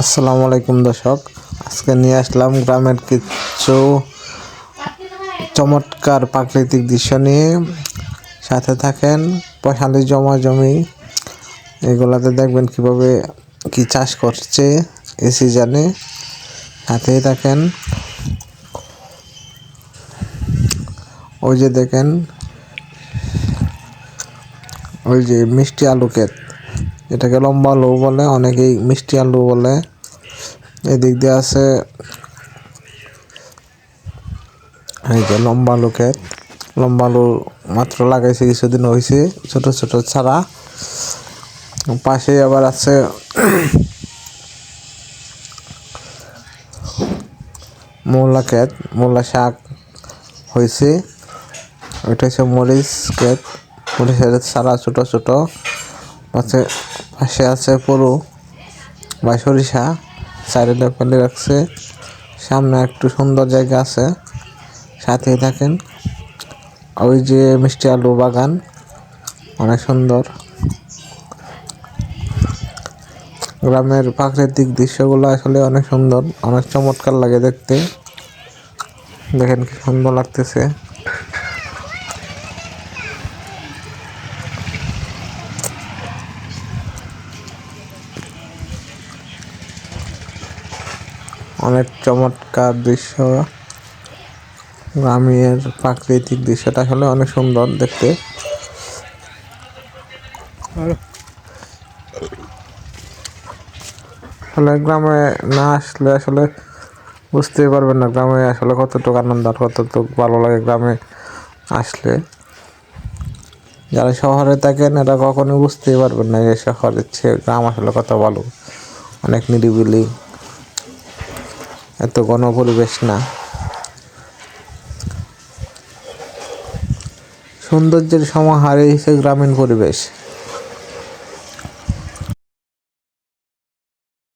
আসসালামু আলাইকুম দর্শক। আজকে নিয়ে আসলাম গ্রামের কিছু চমৎকার প্রাকৃতিক দৃশ্য নিয়ে। সাথে থাকেন পয়সালি জমা জমি। এগুলাতে দেখবেন কীভাবে কি চাষ করছে এ সিজনে। সাথেই থাকেন ওই যে দেখেন, ওই যে মিষ্টি আলু ক্ষেত। এটাকে লম্বা আলু বলে, অনেকেই মিষ্টি আলু বলে। এদিক দিয়ে আছে এই যে লম্বা আলু ক্ষেত লম্বা আলু মাত্র লাগাইছে, কিছুদিন হয়েছে ছোট ছোট ছাড়া। পাশে আবার আছে মূলা ক্ষেত, মূলা শাক হয়েছে ওইটা হচ্ছে মরিচ ক্ষেত। মরিচের ছাড়া ছোট ছোট। পাশে পাশে আছে পুরো বা সরিষা, সাইডে ফেলে রাখছে। সামনে একটু সুন্দর জায়গা আছে সাথে থাকেন। ওই যে মিষ্টি আলু বাগান, অনেক সুন্দর। গ্রামের প্রাকৃতিক দৃশ্যগুলো আসলে অনেক সুন্দর, অনেক চমৎকার লাগে দেখতে। দেখেন কি সুন্দর লাগতেছে। অনেক চমৎকার দৃশ্য। গ্রামের প্রাকৃতিক দৃশ্যটা আসলে অনেক সুন্দর দেখতে। আসলে গ্রামে না আসলে আসলে বুঝতেই পারবেন না গ্রামে আসলে কতটুকু আনন্দ আর কতটুকু ভালো লাগে গ্রামে আসলে। যারা শহরে থাকেন এরা কখনোই বুঝতেই পারবেন না যে শহরের চেয়ে গ্রাম আসলে কত ভালো। অনেক নিরিবিলি। এত গণপরিবেশ না। সৌন্দর্যের সমাহার এই গ্রামীণ পরিবেশ।